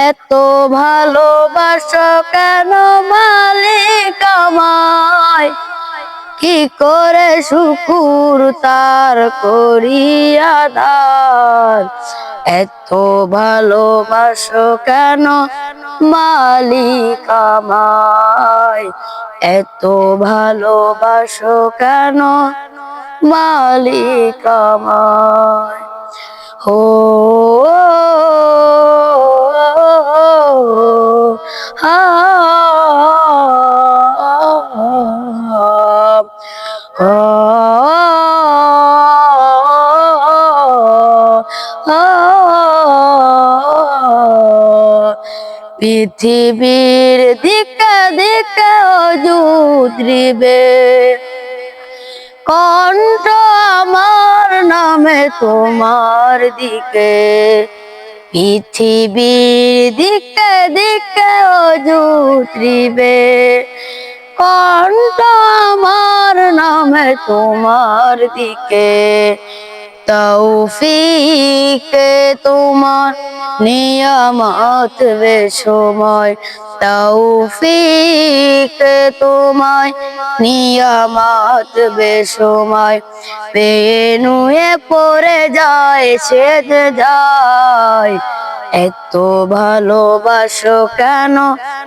এত ভালোবাসো কেন মালিক কি করে শুকুর তার করিয়া ধার এত ভালোবাসো কেন মালিক এত ভালোবাসো কেন মালিক হো পৃথিবীর দিকে দিকে অযুদ্রিবে কণ্ঠ আমার নামে তোমার দিকে। পৃথিবীর দিকে দিকে অযুদ্রিবে কণ্ঠ আমার নামে তোমার দিকে, তৌফিক তোমার নিয়ামত বেসময় তৌফিক তোমায় নিয়ামত বেসময় পেয়ে নুয়ে পড়ে যায় সেদ যায়, এত ভালোবাসো কেন?